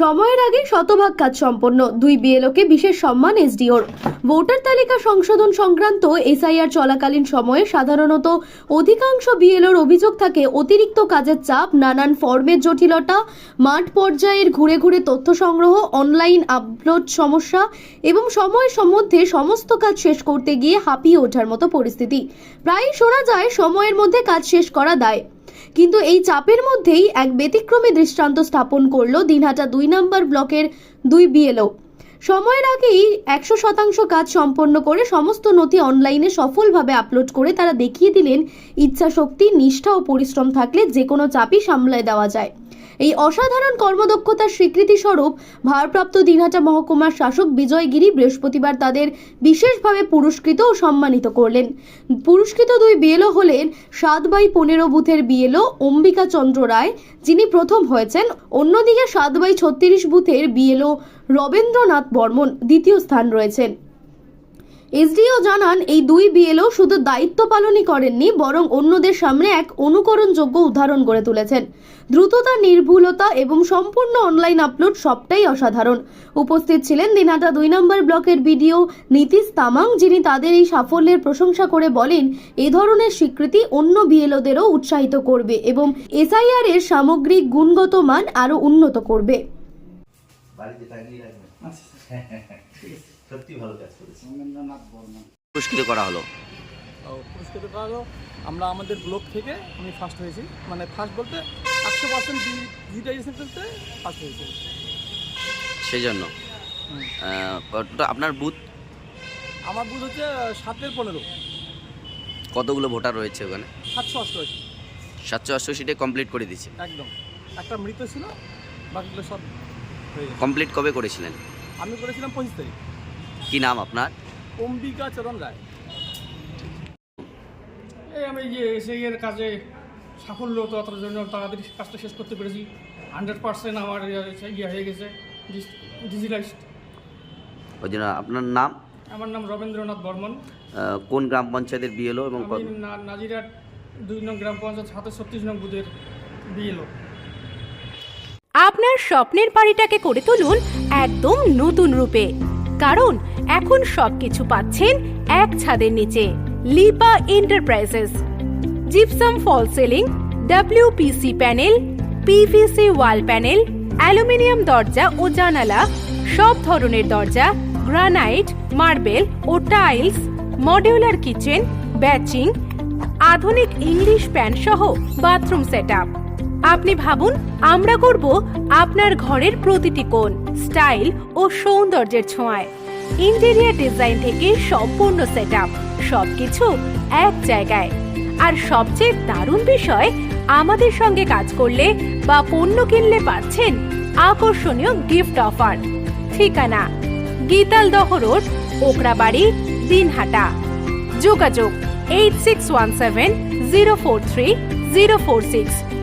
সময়ের আগে শতভাগ কাজ সম্পন্ন। দুই বিএলওকে বিশেষ সম্মান, এসডিওর। ভোটার তালিকা সংশোধন সংক্রান্ত এসআইআর চলাকালীন সময়ে সাধারণত অধিকাংশ বিএলওর অভিযোগ থাকে, অতিরিক্ত কাজের চাপ, নানান ফর্মের জটিলতা, মাঠ পর্যায়ের ঘুরে ঘুরে তথ্য সংগ্রহ, অনলাইন আপলোড সমস্যা এবং সময়ের মধ্যে সমস্ত কাজ শেষ করতে গিয়ে হাঁপিয়ে ওঠার মতো পরিস্থিতি। প্রায়ই শোনা যায়, সময়ের মধ্যে কাজ শেষ করা দায়। কিন্তু এই চাপের মধ্যেই এক ব্যতিক্রমী দৃষ্টান্ত স্থাপন করল দিনহাটা দুই নম্বর ব্লকের দুই বিএলও। সময়ের আগেই একশো শতাংশ কাজ সম্পন্ন করে সমস্ত নথি অনলাইনে সফলভাবে আপলোড করে তারা দেখিয়ে দিলেন, ইচ্ছাশক্তি, নিষ্ঠা ও পরিশ্রম থাকলে যে কোনো চাপই সামলায় দেওয়া যায়। এই অসাধারণ কর্মদক্ষতার স্বীকৃতি স্বরূপ ভারপ্রাপ্ত দিনহাটা মহকুমার শাসক বিজয়গিরি বৃহস্পতিবার তাদের বিশেষভাবে পুরস্কৃত ও সম্মানিত করলেন। পুরস্কৃত দুই বিএলও হলেন সাত বাই পনেরো বুথের বিএলও অম্বিকা চন্দ্র রায়, যিনি প্রথম হয়েছেন। অন্যদিকে সাত বাই ছত্রিশ বুথের বিএলও রবীন্দ্রনাথ বর্মন দ্বিতীয় স্থান রয়েছেন। এসডিও জানান, এই দুই বিএলও শুধু দায়িত্ব পালনই করেননি, বরং অন্যদের সামনে এক অনুকরণযোগ্য উদাহরণ গড়ে তুলেছেন। দ্রুততা নির্ভুলতা এবং সম্পূর্ণ অনলাইন আপলোড সবটাই অসাধারণ। উপস্থিত ছিলেন দিনহাটা দুই নম্বর ব্লকের বিডিও নীতিশ তামাং, যিনি তাদের এই সাফল্যের প্রশংসা করে বলেন, এ ধরনের স্বীকৃতি অন্য বিএলওদেরও উৎসাহিত করবে এবং এসআইআর এর সামগ্রিক গুণগত মান আরও উন্নত করবে। বাড়িতে টাঙিয়ে রাখবেন। আচ্ছা সত্যি ভালো কাজ করেছে রবীন্দ্রনাথ বর্মন। পুরস্কৃত করা হলো। পুরস্কৃত করা হলো। আমরা আমাদের ব্লক থেকে আমি ফার্স্ট হয়েছি। মানে ফার্স্ট বলতে একশো পার্সেন্ট ডিজিটাইজেশন করতে ফার্স্ট হয়েছি। সেই জন্য আপনার বুথ? আমার বুঝ হচ্ছে সাতের পনেরো। কতগুলো ভোটার রয়েছে ওখানে? সাতশো অষ্টআশি। সাতশো অষ্টআশিটা কমপ্লিট করে দিচ্ছে একদম। একটা মৃত ছিল বাকিগুলো সব কমপ্লিট কবে করেছিলেন? আমি করেছিলাম পঁচিশ তারিখ। কি নাম আপনার? অম্বিকা চরণ রায়। এই আমি যে সেই এর কাজে সাফল্য ততটার জন্য তাড়াতাড়ি কাজটা শেষ করতে পেরেছি। হান্ড্রেড পার্সেন্ট আমার ইয়ে হয়ে গেছে ডিজিটাইজড ওই জন্য আপনার নাম? আমার নাম রবীন্দ্রনাথ বর্মন। কোন গ্রাম পঞ্চায়েতের বিএলও এবং নাজিরাট দুই নং গ্রাম পঞ্চায়েত সাথে ছত্রিশ নং বুথের বিএলও আপনার স্বপ্নের বাড়িটাকে করে তুলুন একদম নতুন রূপে। কারণ এখন সবকিছু পাচ্ছেন এক ছাদের নিচে Lipa enterprises gypsum false ceiling WPC panel PVC wall panel aluminium দরজা ও জানালা, সব ধরনের দরজা গ্রানাইট মার্বেল ও টাইলস মডিউলার কিচেন ব্যাচিং আধুনিক ইংলিশ প্যান সহ বাথরুম সেটআপ আপনি ভাবুন, আমরা করব আপনার ঘরের প্রতিটি কোণ, স্টাইল ও সৌন্দর্যের ছোঁয়ায়। ইন্টেরিয়ার ডিজাইন থেকে সম্পূর্ণ সেট আপ সবকিছু এক জায়গায়। আর সবচেয়ে দারুণ বিষয়, আমাদের সঙ্গে কাজ করলে বা পণ্য কিনলে পাচ্ছেন আকর্ষণীয় গিফট অফার। ঠিকানা, গীতালদহ রোড ওকরাবাড়ি দিনহাটা। যোগাযোগ, eight six one seven zero four three zero four six.